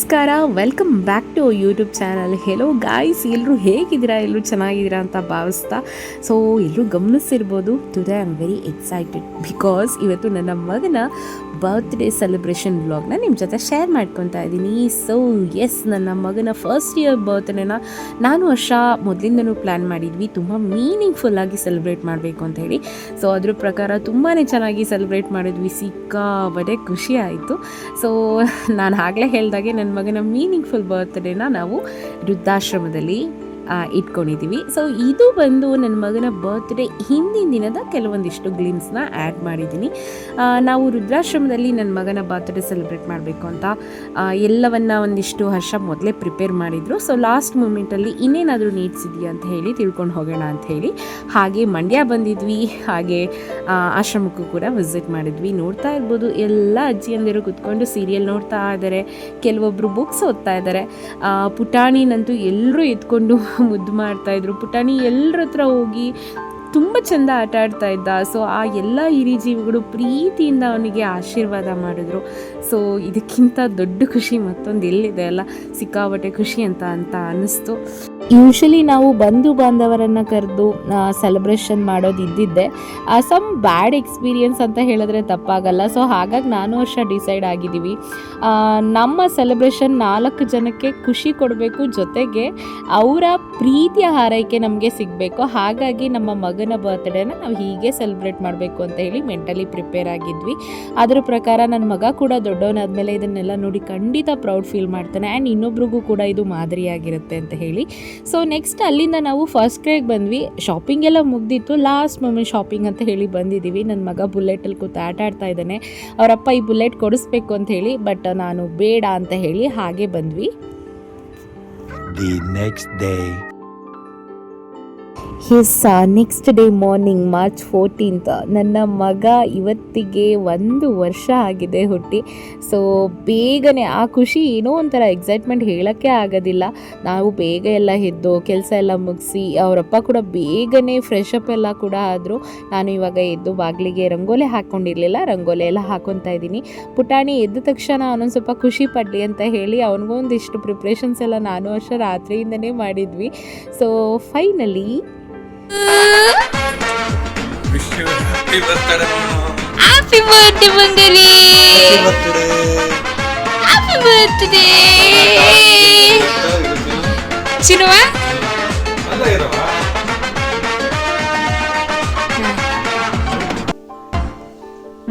ನಮಸ್ಕಾರ welcome back to YouTube channel hello guys ಎಲ್ಲರೂ ಹೇಗಿದ್ದೀರಾ? ಎಲ್ಲರೂ ಚೆನ್ನಾಗಿದ್ದೀರಾ ಅಂತ ಭಾವಿಸ್ತಾ. ಸೊ ಎಲ್ಲರೂ ಗಮನಿಸಿರ್ಬೋದು today I am very excited because ಇವತ್ತು ನನ್ನ ಮಗನ ಬರ್ತ್ಡೇ ಸೆಲೆಬ್ರೇಷನ್ ವ್ಲಾಗ್ನ ನಿಮ್ಮ ಜೊತೆ ಶೇರ್ ಮಾಡ್ಕೊತಾ ಇದ್ದೀನಿ. ಸೊ ಎಸ್ ನನ್ನ ಮಗನ ಫಸ್ಟ್ ಇಯರ್ ಬರ್ತ್ಡೇನ ನಾನು ವರ್ಷ ಮೊದಲಿಂದನೂ ಪ್ಲ್ಯಾನ್ ಮಾಡಿದ್ವಿ. ತುಂಬ ಮೀನಿಂಗ್ಫುಲ್ಲಾಗಿ ಸೆಲೆಬ್ರೇಟ್ ಮಾಡಬೇಕು ಅಂತ ಹೇಳಿ. ಸೊ ಅದ್ರ ಪ್ರಕಾರ ತುಂಬಾ ಚೆನ್ನಾಗಿ ಸೆಲೆಬ್ರೇಟ್ ಮಾಡಿದ್ವಿ. ಸಿಕ್ಕಾಬಟ್ಟೆ ಖುಷಿ ಆಯಿತು. ಸೊ ನಾನು ಆಗಲೇ ಹೇಳಿದಾಗೆ ನನ್ನ ಮಗನ ಮೀನಿಂಗ್ಫುಲ್ ಬರ್ತ್ಡೇನ ನಾವು ವೃದ್ಧಾಶ್ರಮದಲ್ಲಿ ಇಟ್ಕೊಂಡಿದ್ದೀವಿ ಸೊ ಇದು ಬಂದು ನನ್ನ ಮಗನ ಬರ್ತ್ಡೇ ಹಿಂದಿನ ದಿನದ ಕೆಲವೊಂದಿಷ್ಟು ಗ್ಲಿಮ್ಸ್ನ ಆ್ಯಡ್ ಮಾಡಿದ್ದೀನಿ. ನಾವು ವೃದ್ಧಾಶ್ರಮದಲ್ಲಿ ನನ್ನ ಮಗನ ಬರ್ತ್ಡೇ ಸೆಲೆಬ್ರೇಟ್ ಮಾಡಬೇಕು ಅಂತ ಎಲ್ಲವನ್ನು ಒಂದಿಷ್ಟು ಹರ್ಷ ಮೊದಲೇ ಪ್ರಿಪೇರ್ ಮಾಡಿದರು. ಸೊ ಲಾಸ್ಟ್ ಮೂಮೆಂಟಲ್ಲಿ ಇನ್ನೇನಾದರೂ ನೀಡ್ಸ್ ಇದೆಯಾ ಅಂತ ಹೇಳಿ ತಿಳ್ಕೊಂಡು ಹೋಗೋಣ ಅಂತ ಹೇಳಿ, ಹಾಗೆ ಮಂಡ್ಯ ಬಂದಿದ್ವಿ. ಹಾಗೆ ಆಶ್ರಮಕ್ಕೂ ಕೂಡ ವಿಸಿಟ್ ಮಾಡಿದ್ವಿ. ನೋಡ್ತಾ ಇರ್ಬೋದು, ಎಲ್ಲ ಅಜ್ಜಿಯಂದಿರು ಕುತ್ಕೊಂಡು ಸೀರಿಯಲ್ ನೋಡ್ತಾ ಇದ್ದಾರೆ ಕೆಲವೊಬ್ಬರು ಬುಕ್ಸ್ ಓದ್ತಾ ಇದ್ದಾರೆ ಪುಟಾಣಿನಂತೂ ಎಲ್ಲರೂ ಎತ್ಕೊಂಡು ಮುದ್ದು ಮಾಡ್ತಾ ಇದ್ರು ಪುಟಾಣಿ ಎಲ್ಲರ ಹತ್ರ ಹೋಗಿ ತುಂಬ ಚೆಂದ ಆಟ ಆಡ್ತಾ ಇದ್ದ. ಸೊ ಆ ಎಲ್ಲ ಹಿರಿ ಜೀವಿಗಳು ಪ್ರೀತಿಯಿಂದ ಅವನಿಗೆ ಆಶೀರ್ವಾದ ಮಾಡಿದ್ರು. ಸೊ ಇದಕ್ಕಿಂತ ದೊಡ್ಡ ಖುಷಿ ಮತ್ತೊಂದು ಎಲ್ಲಿದೆ ಅಲ್ಲ? ಸಿಕ್ಕಾಪಟ್ಟೆ ಖುಷಿ ಅಂತ ಅಂತ ಅನ್ನಿಸ್ತು. ಯೂಶಲಿ ನಾವು ಬಂಧು ಬಾಂಧವರನ್ನು ಕರೆದು ಸೆಲೆಬ್ರೇಷನ್ ಮಾಡೋದು ಇದ್ದಿದ್ದೆ. ಸಮ್ ಬ್ಯಾಡ್ ಎಕ್ಸ್ಪೀರಿಯನ್ಸ್ ಅಂತ ಹೇಳಿದ್ರೆ ತಪ್ಪಾಗಲ್ಲ. ಸೊ ಹಾಗಾಗಿ ನಾನು ವರ್ಷ ಡಿಸೈಡ್ ಆಗಿದ್ದೀವಿ. ನಮ್ಮ ಸೆಲೆಬ್ರೇಷನ್ ನಾಲ್ಕು ಜನಕ್ಕೆ ಖುಷಿ ಕೊಡಬೇಕು ಜೊತೆಗೆ ಅವರ ಪ್ರೀತಿಯ ಹಾರೈಕೆ ನಮಗೆ ಸಿಗಬೇಕು. ಹಾಗಾಗಿ ನಮ್ಮ ಮಗನ ಬರ್ತ್ಡೇನ ನಾವು ಹೀಗೆ ಸೆಲೆಬ್ರೇಟ್ ಮಾಡಬೇಕು ಅಂತ ಹೇಳಿ ಮೆಂಟಲಿ ಪ್ರಿಪೇರ್ ಆಗಿದ್ವಿ. ಅದರ ಪ್ರಕಾರ ನನ್ನ ಮಗ ಕೂಡ ದೊಡ್ಡವನಾದ್ಮೇಲೆ ಇದನ್ನೆಲ್ಲ ನೋಡಿ ಖಂಡಿತ ಪ್ರೌಡ್ ಫೀಲ್ ಮಾಡ್ತಾನೆ. ಆ್ಯಂಡ್ ಇನ್ನೊಬ್ರಿಗೂ ಕೂಡ ಇದು ಮಾದರಿಯಾಗಿರುತ್ತೆ ಅಂತ ಹೇಳಿ. ಸೊ ನೆಕ್ಸ್ಟ್ ಅಲ್ಲಿಂದ ನಾವು ಫಸ್ಟ್ ಕ್ರೇಗೆ ಬಂದ್ವಿ. ಶಾಪಿಂಗ್ ಎಲ್ಲ ಮುಗ್ದಿತ್ತು. ಲಾಸ್ಟ್ ಮೊಮೆಂಟ್ ಶಾಪಿಂಗ್ ಅಂತ ಹೇಳಿ ಬಂದಿದ್ದೀವಿ. ನನ್ನ ಮಗ ಬುಲೆಟಲ್ಲಿ ಕೂತು ಆಟ ಆಡ್ತಾ ಇದ್ದಾನೆ. ಅವರಪ್ಪ ಈ ಬುಲೆಟ್ ಕೊಡಿಸ್ಬೇಕು ಅಂತ ಹೇಳಿ ಬಟ್ ನಾನು ಬೇಡ ಅಂತ ಹೇಳಿ ಹಾಗೆ ಬಂದ್ವಿ. The next day. Yes next day morning March fourteenth ನನ್ನ ಮಗ ಇವತ್ತಿಗೆ ಒಂದು ವರ್ಷ ಆಗಿದೆ ಹುಟ್ಟಿ. ಸೊ ಬೇಗನೆ ಆ ಖುಷಿ ಏನೋ ಒಂಥರ ಎಕ್ಸೈಟ್ಮೆಂಟ್ ಹೇಳೋಕ್ಕೆ ಆಗೋದಿಲ್ಲ. ನಾವು ಬೇಗ ಎಲ್ಲ ಎದ್ದು ಕೆಲಸ ಎಲ್ಲ ಮುಗಿಸಿ, ಅವರಪ್ಪ ಕೂಡ ಬೇಗನೆ ಫ್ರೆಶ್ ಅಪ್ ಎಲ್ಲ ಕೂಡ ಆದರೂ. ನಾನು ಇವಾಗ ಎದ್ದು ಬಾಗಿಲಿಗೆ ರಂಗೋಲಿ ಹಾಕ್ಕೊಂಡಿರಲಿಲ್ಲ ರಂಗೋಲಿ ಎಲ್ಲ ಹಾಕೊತಾ ಇದ್ದೀನಿ. ಪುಟಾಣಿ ಎದ್ದ ತಕ್ಷಣ ಅವನೊಂದು ಸ್ವಲ್ಪ ಖುಷಿ ಪಡಲಿ ಅಂತ ಹೇಳಿ ಅವನಿಗೊಂದಿಷ್ಟು ಪ್ರಿಪ್ರೇಷನ್ಸ್ ಎಲ್ಲ ನಾನು ವರ್ಷ ರಾತ್ರಿಯಿಂದನೇ ಮಾಡಿದ್ವಿ. So finally Wish you happy birthday, Mama. Happy birthday Bangari Happy birthday. Happy birthday Chinua ಅಲ್ಲ ಇರವ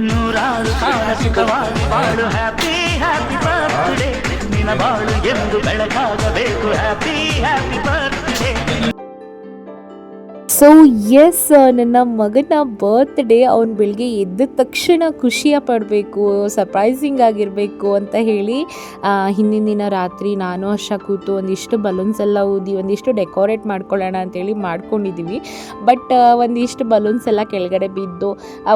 ನೂರಾರು ಕಾಲ ಸುಖವಾಗಿ ಬಾಳು ಹ್ಯಾಪಿ ಹ್ಯಾಪಿ ಬರ್ತ್ಡೇ ನಿನ್ನ ಬಾಳು ಎಂದು ಬೆಳಕಾಗಬೇಕು happy happy birthday so yes ನನ್ನ ಮಗನ ಬರ್ತ್ಡೇ ಅವ್ನು ಬೆಳಿಗ್ಗೆ ಎದ್ದ ತಕ್ಷಣ ಖುಷಿಯ ಪಡಬೇಕು ಸರ್ಪ್ರೈಸಿಂಗ್ ಆಗಿರಬೇಕು ಅಂತ ಹೇಳಿ ಹಿಂದಿನ ದಿನ ರಾತ್ರಿ ನಾನು ಅಷ್ಟ ಕೂತು ಒಂದಿಷ್ಟು ಬಲೂನ್ಸ್ ಎಲ್ಲ ಊದಿ, ಒಂದಿಷ್ಟು ಡೆಕೋರೇಟ್ ಮಾಡ್ಕೊಳ್ಳೋಣ ಅಂತೇಳಿ ಮಾಡ್ಕೊಂಡಿದ್ದೀವಿ ಬಟ್ ಒಂದಿಷ್ಟು ಬಲೂನ್ಸ್ ಎಲ್ಲ ಕೆಳಗಡೆ ಬಿದ್ದು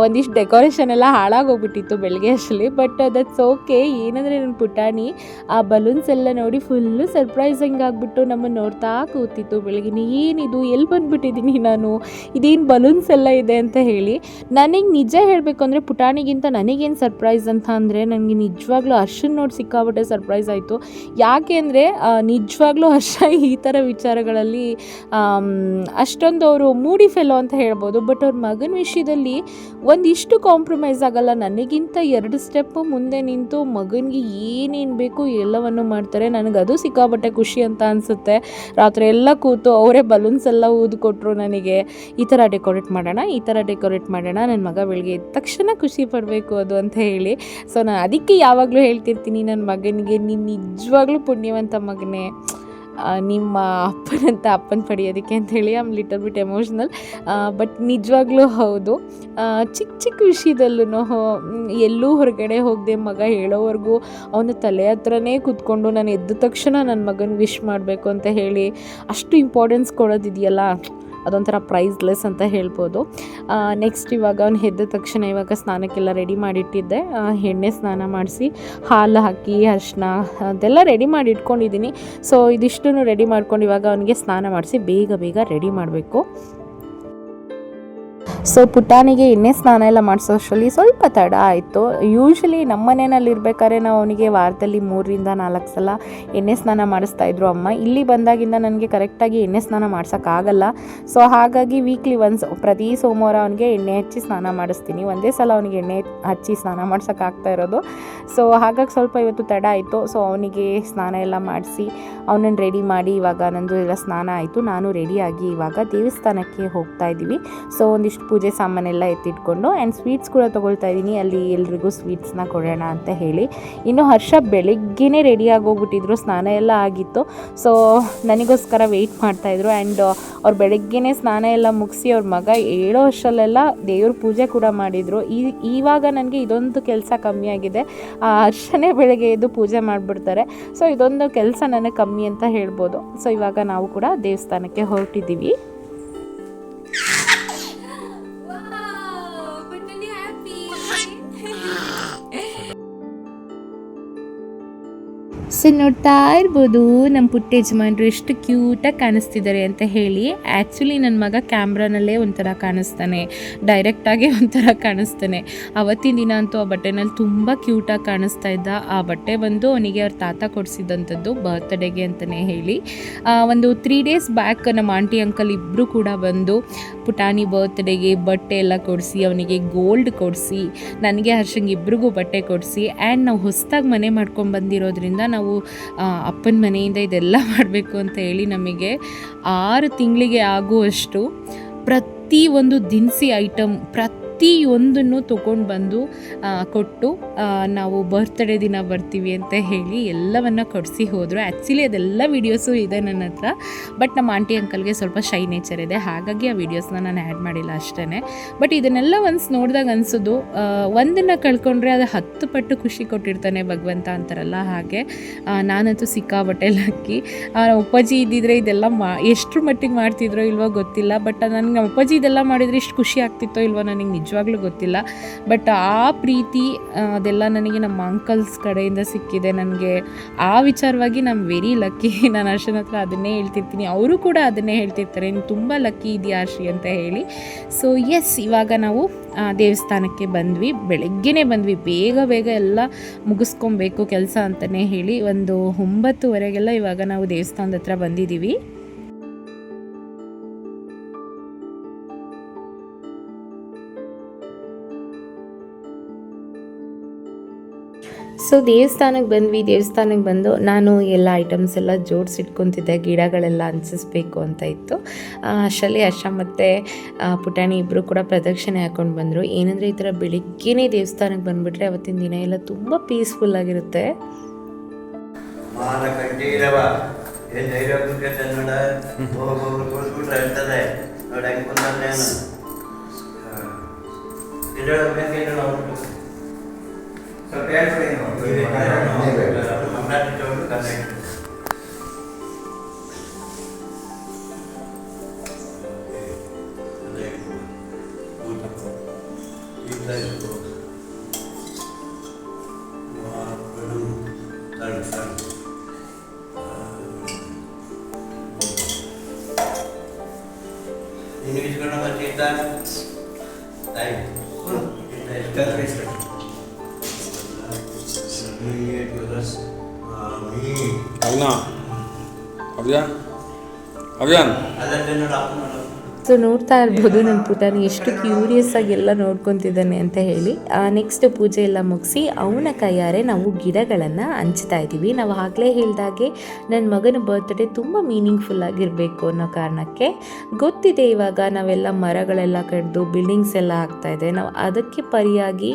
ಒಂದಿಷ್ಟು ಡೆಕೋರೇಷನ್ ಎಲ್ಲ ಹಾಳಾಗೋಗ್ಬಿಟ್ಟಿತ್ತು ಬೆಳಗ್ಗೆ ಅಷ್ಟರಲ್ಲಿ. ಬಟ್ ದಟ್ಸ್ ಓಕೆ ಏನಂದರೆ ನನ್ನ ಪುಟಾಣಿ, ಆ ಬಲೂನ್ಸ್ ಎಲ್ಲ ನೋಡಿ ಫುಲ್ಲು ಸರ್ಪ್ರೈಸಿಂಗ್ ಆಗಿಬಿಟ್ಟು ನಮ್ಮನ್ನು ನೋಡ್ತಾ ಕೂತಿತ್ತು ಬೆಳಗ್ಗೆ ಏನಿದು? ಎಲ್ಲಿ ಬಂದುಬಿಟ್ಟಿದ್ದೀನಿ ನಾನು? ಇದೇನು ಬಲೂನ್ಸ್ ಎಲ್ಲ ಇದೆ ಅಂತ ಹೇಳಿ, ನನಗೆ ನಿಜ ಹೇಳಬೇಕು ಅಂದರೆ ಪುಟಾಣಿಗಿಂತ ನನಗೇನು ಸರ್ಪ್ರೈಸ್ ಅಂತ ಅಂದರೆ ನನಗೆ ನಿಜವಾಗ್ಲೂ ಹರ್ಷನ್ ನೋಡಿ ಸಿಕ್ಕಾಬಿಟ್ಟೆ ಸರ್ಪ್ರೈಸ್ ಆಯಿತು. ಯಾಕೆ ಅಂದರೆ ನಿಜವಾಗ್ಲೂ ಹರ್ಷ ಈ ಥರ ವಿಚಾರಗಳಲ್ಲಿ ಅಷ್ಟೊಂದು ಅವರು ಮೂಡಿ ಫೆಲೋ ಅಂತ ಹೇಳ್ಬೋದು ಬಟ್ ಅವ್ರ ಮಗನ ವಿಷಯದಲ್ಲಿ ಒಂದಿಷ್ಟು ಕಾಂಪ್ರಮೈಸ್ ಆಗಲ್ಲ. ನನಗಿಂತ ಎರಡು ಸ್ಟೆಪ್ ಮುಂದೆ ನಿಂತು ಮಗನಿಗೆ ಏನೇನು ಬೇಕು ಎಲ್ಲವನ್ನು ಮಾಡ್ತಾರೆ. ನನಗೆ ಅದು ಸಿಕ್ಕಾಬಟ್ಟೆ ಖುಷಿ ಅಂತ ಅನಿಸುತ್ತೆ. ರಾತ್ರಿ ಎಲ್ಲ ಕೂತು ಅವರೇ ಬಲೂನ್ಸ್ ಎಲ್ಲ ಊದ್ಕೊಟ್ರು ನನಗೆ. ಈ ಥರ ಡೆಕೋರೇಟ್ ಮಾಡೋಣ, ಈ ಥರ ಡೆಕೋರೇಟ್ ಮಾಡೋಣ, ನನ್ನ ಮಗ ಬೆಳಿಗ್ಗೆ ಎದ್ದ ತಕ್ಷಣ ಖುಷಿ ಪಡಬೇಕು ಅದು ಅಂತ ಹೇಳಿ. ಸೊ ನಾನು ಅದಕ್ಕೆ ಯಾವಾಗಲೂ ಹೇಳ್ತಿರ್ತೀನಿ ನನ್ನ ಮಗನಿಗೆ, ನೀನು ನಿಜವಾಗ್ಲೂ ಪುಣ್ಯವಂತ ಮಗನೇ. ನಿಮ್ಮ ಅಪ್ಪನಂತ ಅಪ್ಪನ ಪಡೆಯೋದಕ್ಕೆ ಅಂತ ಹೇಳಿ am little bit emotional but ನಿಜವಾಗ್ಲೂ ಹೌದು. ಚಿಕ್ಕ ಚಿಕ್ಕ ವಿಷಯದಲ್ಲೂ ಎಲ್ಲೂ ಹೊರಗಡೆ ಹೋಗದೆ ಮಗ ಹೇಳೋವರೆಗೂ ಅವನ ತಲೆ ಹತ್ರನೇ ಕೂತ್ಕೊಂಡು ನಾನು ಎದ್ದ ತಕ್ಷಣ ನನ್ನ ಮಗನ ವಿಶ್ ಮಾಡಬೇಕು ಅಂತ ಹೇಳಿ ಅಷ್ಟು ಇಂಪಾರ್ಟೆನ್ಸ್ ಕೊಡೋದಿದೆಯಲ್ಲ. ಅದೊಂಥರ ಪ್ರೈಸ್ಲೆಸ್ ಅಂತ ಹೇಳ್ಬೋದು. ನೆಕ್ಸ್ಟ್ ಇವಾಗ ಅವ್ನು ಎದ್ದ ತಕ್ಷಣ ಇವಾಗ ಸ್ನಾನಕ್ಕೆಲ್ಲ ರೆಡಿ ಮಾಡಿಟ್ಟಿದ್ದೆ. ಎಣ್ಣೆ ಸ್ನಾನ ಮಾಡಿಸಿ, ಹಾಲು ಹಾಕಿ ಅರಿಶಿನ ಅದೆಲ್ಲ ರೆಡಿ ಮಾಡಿ ಇಟ್ಕೊಂಡಿದ್ದೀನಿ ಸೊ ಇದಿಷ್ಟು ರೆಡಿ ಮಾಡ್ಕೊಂಡು ಇವಾಗ ಅವನಿಗೆ ಸ್ನಾನ ಮಾಡಿಸಿ ಬೇಗ ಬೇಗ ರೆಡಿ ಮಾಡಬೇಕು. ಸೊ ಪುಟಾಣಿಗೆ ಎಣ್ಣೆ ಸ್ನಾನ ಎಲ್ಲ ಮಾಡಿಸೋಷ್ಟರಲ್ಲಿ ಸ್ವಲ್ಪ ತಡ ಆಯಿತು. ಯೂಶ್ವಲಿ ನಮ್ಮ ಮನೆಯಲ್ಲಿ ಇರ್ಬೇಕಾದ್ರೆ ನಾವು ಅವನಿಗೆ ವಾರದಲ್ಲಿ ಮೂರರಿಂದ ನಾಲ್ಕು ಸಲ ಎಣ್ಣೆ ಸ್ನಾನ ಮಾಡಿಸ್ತಾ ಇದ್ರು ಅಮ್ಮ. ಇಲ್ಲಿ ಬಂದಾಗಿಂದ ನನಗೆ ಕರೆಕ್ಟಾಗಿ ಎಣ್ಣೆ ಸ್ನಾನ ಮಾಡ್ಸೋಕ್ಕಾಗಲ್ಲ ಸೊ ಹಾಗಾಗಿ ವೀಕ್ಲಿ ಒನ್ಸ್ ಪ್ರತಿ ಸೋಮವಾರ ಅವನಿಗೆ ಎಣ್ಣೆ ಹಚ್ಚಿ ಸ್ನಾನ ಮಾಡಿಸ್ತೀನಿ. ಒಂದೇ ಸಲ ಅವನಿಗೆ ಎಣ್ಣೆ ಹಚ್ಚಿ ಸ್ನಾನ ಮಾಡ್ಸೋಕ್ಕಾಗ್ತಾ ಇರೋದು. ಸೊ ಹಾಗಾಗಿ ಸ್ವಲ್ಪ ಇವತ್ತು ತಡ ಆಯಿತು. ಸೊ ಅವನಿಗೆ ಸ್ನಾನ ಎಲ್ಲ ಮಾಡಿಸಿ ಅವನನ್ನು ರೆಡಿ ಮಾಡಿ ಇವಾಗ ನಂದು ಎಲ್ಲ ಸ್ನಾನ ಆಯಿತು. ನಾನು ರೆಡಿಯಾಗಿ ಇವಾಗ ದೇವಸ್ಥಾನಕ್ಕೆ ಹೋಗ್ತಾ ಇದ್ದೀವಿ. ಸೊ ಒಂದಿಷ್ಟು ಪೂಜೆ ಸಾಮಾನೆಲ್ಲ ಎತ್ತಿಟ್ಕೊಂಡು ಆ್ಯಂಡ್ ಸ್ವೀಟ್ಸ್ ಕೂಡ ತೊಗೊಳ್ತಾ ಇದ್ದೀನಿ. ಅಲ್ಲಿ ಎಲ್ರಿಗೂ ಸ್ವೀಟ್ಸ್ನ ಕೊಡೋಣ ಅಂತ ಹೇಳಿ. ಇನ್ನು ಹರ್ಷ ಬೆಳಗ್ಗೆನೇ ರೆಡಿ ಆಗೋಗ್ಬಿಟ್ಟಿದ್ರು. ಸ್ನಾನ ಎಲ್ಲ ಆಗಿತ್ತು. ಸೊ ನನಗೋಸ್ಕರ ವೆಯ್ಟ್ ಮಾಡ್ತಾಯಿದ್ರು ಆ್ಯಂಡ್ ಅವ್ರು ಬೆಳಗ್ಗೆನೇ ಸ್ನಾನ ಎಲ್ಲ ಮುಗಿಸಿ ಅವ್ರ ಮಗ ಏಳೋ ವರ್ಷಲ್ಲೆಲ್ಲ ದೇವ್ರ ಪೂಜೆ ಕೂಡ ಮಾಡಿದರು. ಈ, ಇವಾಗ ನನಗೆ ಇದೊಂದು ಕೆಲಸ ಕಮ್ಮಿ ಆಗಿದೆ. ಆ ಹರ್ಷನೇ ಬೆಳಗ್ಗೆ ಎದ್ದು ಪೂಜೆ ಮಾಡಿಬಿಡ್ತಾರೆ. ಸೊ ಇದೊಂದು ಕೆಲಸ ನನಗೆ ಕಮ್ಮಿ ಅಂತ ಹೇಳ್ಬೋದು. ಸೊ ಇವಾಗ ನಾವು ಕೂಡ ದೇವಸ್ಥಾನಕ್ಕೆ ಹೊರಟಿದ್ದೀವಿ. ಸೊ ನೋಡ್ತಾ ಇರ್ಬೋದು. ನಮ್ಮ ಪುಟ್ಟ ಯಜಮಾನ್ರು ಎಷ್ಟು ಕ್ಯೂಟಾಗಿ ಕಾಣಿಸ್ತಿದ್ದಾರೆ ಅಂತ ಹೇಳಿ. ಆ್ಯಕ್ಚುಲಿ ನನ್ನ ಮಗ ಕ್ಯಾಮ್ರಾನಲ್ಲೇ ಒಂಥರ ಕಾಣಿಸ್ತಾನೆ. ಡೈರೆಕ್ಟಾಗೇ ಒಂಥರ ಕಾಣಿಸ್ತಾನೆ. ಅವತ್ತಿನ ದಿನ ಅಂತೂ ಆ ಬಟ್ಟೆನಲ್ಲಿ ತುಂಬ ಕ್ಯೂಟಾಗಿ ಕಾಣಿಸ್ತಾ ಇದ್ದ. ಆ ಬಟ್ಟೆ ಬಂದು ಅವನಿಗೆ ಅವ್ರ ತಾತ ಕೊಡಿಸಿದಂಥದ್ದು ಬರ್ತ್ಡೇಗೆ ಅಂತಲೇ ಹೇಳಿ. ಒಂದು ತ್ರೀ ಡೇಸ್ ಬ್ಯಾಕ್ ನಮ್ಮ ಆಂಟಿ ಅಂಕಲ್ ಇಬ್ಬರು ಕೂಡ ಬಂದು ಪುಟಾಣಿ ಬರ್ತ್ಡೇಗೆ ಬಟ್ಟೆ ಎಲ್ಲ ಕೊಡಿಸಿ, ಅವನಿಗೆ ಗೋಲ್ಡ್ ಕೊಡಿಸಿ, ನನಗೆ ಹರ್ಷಂಗೆ ಇಬ್ರಿಗೂ ಬಟ್ಟೆ ಕೊಡಿಸಿ ಆ್ಯಂಡ್ ನಾವು ಹೊಸ್ದಾಗಿ ಮನೆ ಮಾಡ್ಕೊಂಡು ಬಂದಿರೋದ್ರಿಂದ ನಾವು ಅಪ್ಪನ ಮನೆಯಿಂದ ಇದೆಲ್ಲ ಮಾಡಬೇಕು ಅಂತ ಹೇಳಿ ನಮಗೆ ಆರು ತಿಂಗಳಿಗೆ ಆಗುವಷ್ಟು ಪ್ರತಿ ಒಂದು ದಿನಸಿ ಐಟಮ್ ಪ್ರತಿಯೊಂದನ್ನು ತೊಗೊಂಡು ಬಂದು ಕೊಟ್ಟು ನಾವು ಬರ್ತ್ಡೇ ದಿನ ಬರ್ತೀವಿ ಅಂತ ಹೇಳಿ ಎಲ್ಲವನ್ನ ಕೊಡಿಸಿ ಹೋದರು. ಆ್ಯಕ್ಚುಲಿ ಅದೆಲ್ಲ ವೀಡಿಯೋಸು ಇದೆ ನನ್ನ ಹತ್ರ. ಬಟ್ ನಮ್ಮ ಆಂಟಿ ಅಂಕಲ್ಗೆ ಸ್ವಲ್ಪ ಶೈ ನೇಚರ್ ಇದೆ. ಹಾಗಾಗಿ ಆ ವೀಡಿಯೋಸ್ನ ನಾನು ಆ್ಯಡ್ ಮಾಡಿಲ್ಲ ಅಷ್ಟೇ ಬಟ್ ಇದನ್ನೆಲ್ಲ ಒನ್ಸ್ ನೋಡಿದಾಗ ಅನಿಸೋದು ಒಂದನ್ನು ಕಳ್ಕೊಂಡ್ರೆ ಅದು ಹತ್ತು ಪಟ್ಟು ಖುಷಿ ಕೊಟ್ಟಿರ್ತಾನೆ ಭಗವಂತ ಅಂತಾರಲ್ಲ ಹಾಗೆ. ನಾನಂತೂ ಸಿಕ್ಕಾಬಟ್ಟೆ ಹಾಕಿ. ಅಪ್ಪಾಜಿ ಇದ್ದಿದ್ರೆ ಇದೆಲ್ಲ ಮಾ ಎಷ್ಟು ಮಟ್ಟಿಗೆ ಮಾಡ್ತಿದ್ರೋ ಇಲ್ವೋ ಗೊತ್ತಿಲ್ಲ. ಬಟ್ ನನಗೆ ನಮ್ಮ ಅಪ್ಪಾಜಿ ಇದೆಲ್ಲ ಮಾಡಿದರೆ ಇಷ್ಟು ಖುಷಿ ಆಗ್ತಿತ್ತೋ ಇಲ್ವೋ ನನಗೆ ನಿಜವಾಗ್ಲೂ ಗೊತ್ತಿಲ್ಲ. ಬಟ್ ಆ ಪ್ರೀತಿ ಅದೆಲ್ಲ ನನಗೆ ನಮ್ಮ ಅಂಕಲ್ಸ್ ಕಡೆಯಿಂದ ಸಿಕ್ಕಿದೆ. ನನಗೆ ಆ ವಿಚಾರವಾಗಿ ನಾನು ವೆರಿ ಲಕ್ಕಿ ನಾನು ಅರ್ಶನ ಹತ್ರ ಅದನ್ನೇ ಹೇಳ್ತಿರ್ತೀನಿ. ಅವರು ಕೂಡ ಅದನ್ನೇ ಹೇಳ್ತಿರ್ತಾರೆ. ನೀನು ತುಂಬ ಲಕ್ಕಿ ಇದೆಯಾ ಶ್ರೀ ಅಂತ ಹೇಳಿ. ಸೊ ಎಸ್ ಇವಾಗ ನಾವು ದೇವಸ್ಥಾನಕ್ಕೆ ಬಂದ್ವಿ. ಬೆಳಗ್ಗೆನೇ ಬಂದ್ವಿ. ಬೇಗ ಬೇಗ ಎಲ್ಲ ಮುಗಿಸ್ಕೊಬೇಕು ಕೆಲಸ ಅಂತಲೇ ಹೇಳಿ ಒಂದು ಒಂಬತ್ತುವರೆಗೆಲ್ಲ ಇವಾಗ ನಾವು ದೇವಸ್ಥಾನದ ಹತ್ರ ಬಂದಿದ್ದೀವಿ. ಸೊ ದೇವಸ್ಥಾನಕ್ಕೆ ಬಂದ್ವಿ, ದೇವಸ್ಥಾನಕ್ಕೆ ಬಂದು ನಾನು ಎಲ್ಲ ಐಟಮ್ಸ್ ಎಲ್ಲ ಜೋಡಿಸಿಟ್ಕೊತಿದ್ದೆ, ಗಿಡಗಳೆಲ್ಲ ಅನ್ಸಿಸ್ಬೇಕು ಅಂತ ಇತ್ತು. ಅಷ್ಟರಲ್ಲಿ ಮತ್ತೆ ಮತ್ತು ಪುಟಾಣಿ ಇಬ್ಬರು ಕೂಡ ಪ್ರದಕ್ಷಿಣೆ ಹಾಕೊಂಡು ಬಂದರು. ಏನಂದರೆ ಈ ಥರ ಬೆಳಿಗ್ಗೆನೇ ದೇವಸ್ಥಾನಕ್ಕೆ ಬಂದುಬಿಟ್ರೆ ಅವತ್ತಿನ ದಿನ ಎಲ್ಲ ತುಂಬ ಪೀಸ್ಫುಲ್ ಆಗಿರುತ್ತೆ. ಮಾನ ಕಂಠೀರವ ಏನ್ ಧೈರ್ಯ ಕುಂತ್ಕೊಂತ ನೋಡ ಹೋಗೋರು ಕೂತ್ಬಿಟ್ರೆ ಇರ್ತದೆ ನೋಡಿ ಹೆಂಗ್ ಸೊ ನೋಡ್ತಾ ಇರ್ಬೋದು ನನ್ನ ಪುಟಾನಿ. ಎಷ್ಟು ಕ್ಯೂರಿಯಸ್ ಆಗಿ ಎಲ್ಲ ನೋಡ್ಕೊತಿದ್ದಾನೆ ಅಂತ ಹೇಳಿ. ನೆಕ್ಸ್ಟ್ ಪೂಜೆ ಎಲ್ಲ ಮುಗಿಸಿ ಅವನ ಕೈಯಾರೆ ನಾವು ಗಿಡಗಳನ್ನು ಹಂಚ್ತಾ ಇದ್ದೀವಿ. ನಾವು ಆಗಲೇ ಹೇಳ್ದಾಗೆ ನನ್ನ ಮಗನ ಬರ್ತ್ಡೇ ತುಂಬ ಮೀನಿಂಗ್ಫುಲ್ ಆಗಿರಬೇಕು ಅನ್ನೋ ಕಾರಣಕ್ಕೆ ಗೊತ್ತಿದೆ ಇವಾಗ ನಾವೆಲ್ಲ ಮರಗಳೆಲ್ಲ ಕಡ್ದು ಬಿಲ್ಡಿಂಗ್ಸ್ ಎಲ್ಲ ಆಗ್ತಾ ಇದೆ. ನಾವು ಅದಕ್ಕೆ ಪರಿಯಾಗಿ